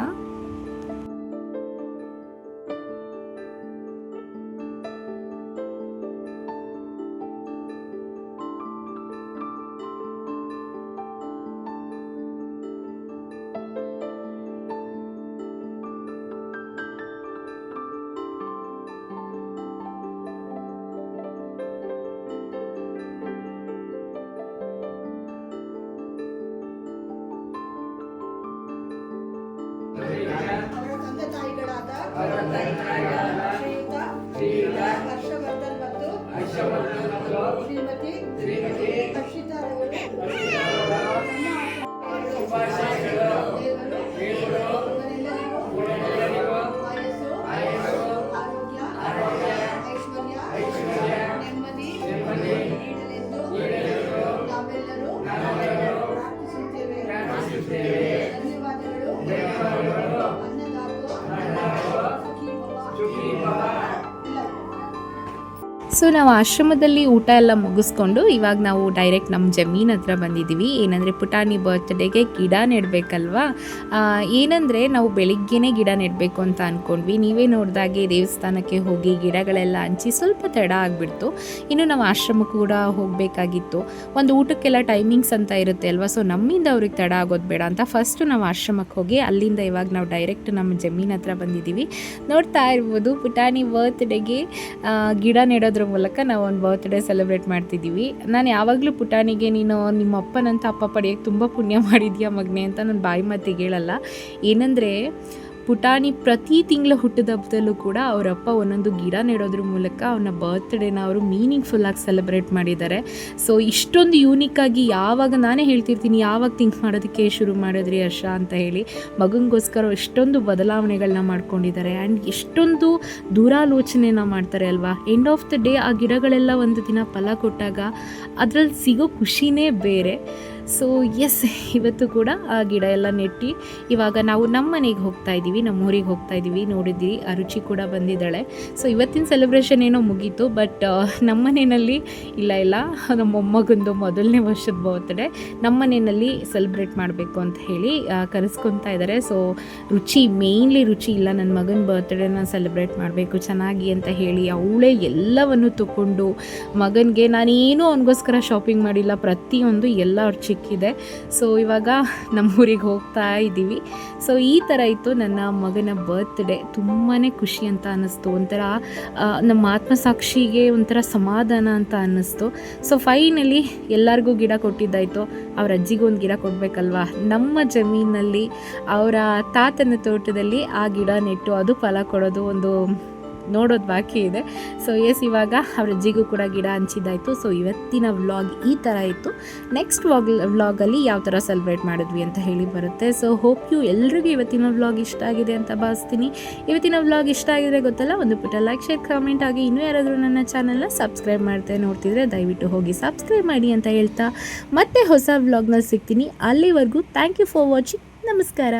ಹರ್ಷವರ್ಧನ್ ಮತ್ತು ಸೊ ನಾವು ಆಶ್ರಮದಲ್ಲಿ ಊಟ ಎಲ್ಲ ಮುಗಿಸ್ಕೊಂಡು ಇವಾಗ ನಾವು ಡೈರೆಕ್ಟ್ ನಮ್ಮ ಜಮೀನ್ ಹತ್ರ ಬಂದಿದ್ದೀವಿ. ಏನಂದರೆ ಪುಟಾಣಿ ಬರ್ತ್ಡೇಗೆ ಗಿಡ ನೆಡಬೇಕಲ್ವಾ? ಏನಂದರೆ ನಾವು ಬೆಳಿಗ್ಗೆನೇ ಗಿಡ ನೆಡಬೇಕು ಅಂತ ಅಂದ್ಕೊಂಡ್ವಿ ನೀವೇ ನೋಡಿದಾಗೆ ದೇವಸ್ಥಾನಕ್ಕೆ ಹೋಗಿ ಗಿಡಗಳೆಲ್ಲ ಹಂಚಿ ಸ್ವಲ್ಪ ತಡ ಆಗಿಬಿಡ್ತು. ಇನ್ನು ನಾವು ಆಶ್ರಮಕ್ಕೆ ಕೂಡ ಹೋಗಬೇಕಾಗಿತ್ತು. ಒಂದು ಊಟಕ್ಕೆಲ್ಲ ಟೈಮಿಂಗ್ಸ್ ಅಂತ ಇರುತ್ತೆ ಅಲ್ವಾ? ಸೊ ನಮ್ಮಿಂದ ಅವ್ರಿಗೆ ತಡ ಆಗೋದು ಬೇಡ ಅಂತ ಫಸ್ಟು ನಾವು ಆಶ್ರಮಕ್ಕೆ ಹೋಗಿ ಅಲ್ಲಿಂದ ಇವಾಗ ನಾವು ಡೈರೆಕ್ಟ್ ನಮ್ಮ ಜಮೀನ್ ಹತ್ರ ಬಂದಿದ್ದೀವಿ. ನೋಡ್ತಾ ಇರ್ಬೋದು ಪುಟಾಣಿ ಬರ್ತ್ಡೇಗೆ ಗಿಡ ನೆಡೋದ್ರ ಮೂಲಕ ನಾವು ಒಂದು ಬರ್ತ್ಡೇ ಸೆಲೆಬ್ರೇಟ್ ಮಾಡ್ತಿದ್ದೀವಿ. ನಾನು ಯಾವಾಗಲೂ ಪುಟಾಣಿಗೆ ನೀನು ನಿಮ್ಮ ಅಪ್ಪನಂತ ಅಪ್ಪ ಪಡೆಯೋಕ್ಕೆ ತುಂಬ ಪುಣ್ಯ ಮಾಡಿದ್ಯಾ ಮಗ್ನೆ ಅಂತ ನಾನು ಬಾಯಿ ಮಾತಿಗೆ ಹೇಳಲ್ಲ. ಏನಂದರೆ ಪುಟಾಣಿ ಪ್ರತಿ ತಿಂಗಳ ಹುಟ್ಟಿದ ಹಬ್ಬದಲ್ಲೂ ಕೂಡ ಅವರಪ್ಪ ಒಂದೊಂದು ಗಿಡ ನೆಡೋದ್ರ ಮೂಲಕ ಅವನ ಬರ್ತ್ಡೇನ ಅವರು ಮೀನಿಂಗ್ಫುಲ್ಲಾಗಿ ಸೆಲೆಬ್ರೇಟ್ ಮಾಡಿದ್ದಾರೆ. ಸೊ ಇಷ್ಟೊಂದು ಯೂನಿಕ್ ಆಗಿ ಯಾವಾಗ ನಾನೇ ಹೇಳ್ತಿರ್ತೀನಿ, ಯಾವಾಗ ಥಿಂಕ್ ಮಾಡೋದಕ್ಕೆ ಶುರು ಮಾಡಿದ್ರಿ ಹರ್ಷ ಅಂತ ಹೇಳಿ ಮಗನಿಗೋಸ್ಕರ ಎಷ್ಟೊಂದು ಬದಲಾವಣೆಗಳನ್ನ ಮಾಡ್ಕೊಂಡಿದ್ದಾರೆ ಆ್ಯಂಡ್ ಎಷ್ಟೊಂದು ದೂರಾಲೋಚನೆನ ಮಾಡ್ತಾರೆ ಅಲ್ವಾ? ಎಂಡ್ ಆಫ್ ದ ಡೇ ಆ ಗಿಡಗಳೆಲ್ಲ ಒಂದು ದಿನ ಫಲ ಕೊಟ್ಟಾಗ ಅದರಲ್ಲಿ ಸಿಗೋ ಖುಷಿನೇ ಬೇರೆ. ಸೊ ಎಸ್ ಇವತ್ತು ಕೂಡ ಆ ಗಿಡ ಎಲ್ಲ ನೆಟ್ಟಿ. ಇವಾಗ ನಾವು ನಮ್ಮ ಮನೆಗೆ ಹೋಗ್ತಾ ಇದ್ದೀವಿ ನಮ್ಮ ಊರಿಗೆ ಹೋಗ್ತಾ ಇದ್ದೀವಿ ನೋಡಿದ್ದೀವಿ ಆ ರುಚಿ ಕೂಡ ಬಂದಿದ್ದಾಳೆ. ಸೊ ಇವತ್ತಿನ ಸೆಲೆಬ್ರೇಷನ್ ಏನೋ ಮುಗೀತು ಬಟ್ ನಮ್ಮ ಮನೆಯಲ್ಲಿ ಇಲ್ಲ ಇಲ್ಲ. ನಮ್ಮ ಮೊಮ್ಮಗಂದು ಮೊದಲನೇ ವರ್ಷದ ಬರ್ತ್ಡೇ ನಮ್ಮ ಮನೆಯಲ್ಲಿ ಸೆಲೆಬ್ರೇಟ್ ಮಾಡಬೇಕು ಅಂತ ಹೇಳಿ ಕರೆಸ್ಕೊತಾ ಇದ್ದಾರೆ ಸೊ ರುಚಿ ಮೇಯ್ನ್ಲಿ ರುಚಿ ಇಲ್ಲ. ನನ್ನ ಮಗನ ಬರ್ತ್ಡೇನ ಸೆಲೆಬ್ರೇಟ್ ಮಾಡಬೇಕು, ಚೆನ್ನಾಗಿ ಅಂತ ಹೇಳಿ ಅವಳೇ ಎಲ್ಲವನ್ನು ತಗೊಂಡು ಮಗನಿಗೆ ನಾನೇನು ಅವನಿಗೋಸ್ಕರ ಶಾಪಿಂಗ್ ಮಾಡಿಲ್ಲ. ಪ್ರತಿಯೊಂದು ಎಲ್ಲ ಅವ್ರ ಚಿಕ್ಕಿದೆ ಸೊ ಇವಾಗ ನಮ್ಮೂರಿಗೆ ಹೋಗ್ತಾ ಇದ್ದೀವಿ. ಸೊ ಈ ಥರ ಇತ್ತು ನನ್ನ ಮಗನ ಬರ್ತ್ಡೇ ತುಂಬಾ ಖುಷಿ ಅಂತ ಅನ್ನಿಸ್ತು. ಒಂಥರ ನಮ್ಮ ಆತ್ಮಸಾಕ್ಷಿಗೆ ಒಂಥರ ಸಮಾಧಾನ ಅಂತ ಅನ್ನಿಸ್ತು. ಸೊ ಫೈನಲಿ ಎಲ್ಲರಿಗೂ ಗಿಡ ಕೊಟ್ಟಿದ್ದಾಯಿತು. ಅವ್ರ ಅಜ್ಜಿಗೂ ಒಂದು ಗಿಡ ಕೊಡಬೇಕಲ್ವಾ? ನಮ್ಮ ಜಮೀನಲ್ಲಿ ಅವರ ತಾತನ ತೋಟದಲ್ಲಿ ಆ ಗಿಡ ನೆಟ್ಟು ಅದು ಫಲ ಕೊಡೋದು ಒಂದು ನೋಡೋದು ಬಾಕಿ ಇದೆ. ಸೊ ಎಸ್ ಇವಾಗ ಅವ್ರ ಅಜ್ಜಿಗೂ ಕೂಡ ಗಿಡ ಹಂಚಿದ್ದಾಯಿತು. ಸೊ ಇವತ್ತಿನ ವ್ಲಾಗ್ ಈ ಥರ ಇತ್ತು. ನೆಕ್ಸ್ಟ್ ವ್ಲಾಗ್ ವ್ಲಾಗಲ್ಲಿ ಯಾವ ಥರ ಸೆಲೆಬ್ರೇಟ್ ಮಾಡಿದ್ವಿ ಅಂತ ಹೇಳಿ ಬರುತ್ತೆ. ಸೊ ಹೋಪ್ ಯು ಎಲ್ರಿಗೂ ಇವತ್ತಿನ ವ್ಲಾಗ್ ಇಷ್ಟ ಆಗಿದೆ ಅಂತ ಭಾವಿಸ್ತೀನಿ. ಇವತ್ತಿನ ವ್ಲಾಗ್ ಇಷ್ಟ ಆಗಿದೆ ಗೊತ್ತಲ್ಲ, ಒಂದು ಪುಟ ಲೈಕ್ ಶೇರ್ ಕಾಮೆಂಟ್ ಆಗಿ ಇನ್ನೂ ಯಾರಾದರೂ ನನ್ನ ಚಾನಲ್ನ ಸಬ್ಸ್ಕ್ರೈಬ್ ಮಾಡ್ತಾ ನೋಡ್ತಿದ್ರೆ ದಯವಿಟ್ಟು ಹೋಗಿ ಸಬ್ಸ್ಕ್ರೈಬ್ ಮಾಡಿ ಅಂತ ಹೇಳ್ತಾ ಮತ್ತೆ ಹೊಸ ವ್ಲಾಗ್ನಲ್ಲಿ ಸಿಗ್ತೀನಿ. ಅಲ್ಲಿವರೆಗೂ ಥ್ಯಾಂಕ್ ಯು ಫಾರ್ ವಾಚಿಂಗ್ ನಮಸ್ಕಾರ.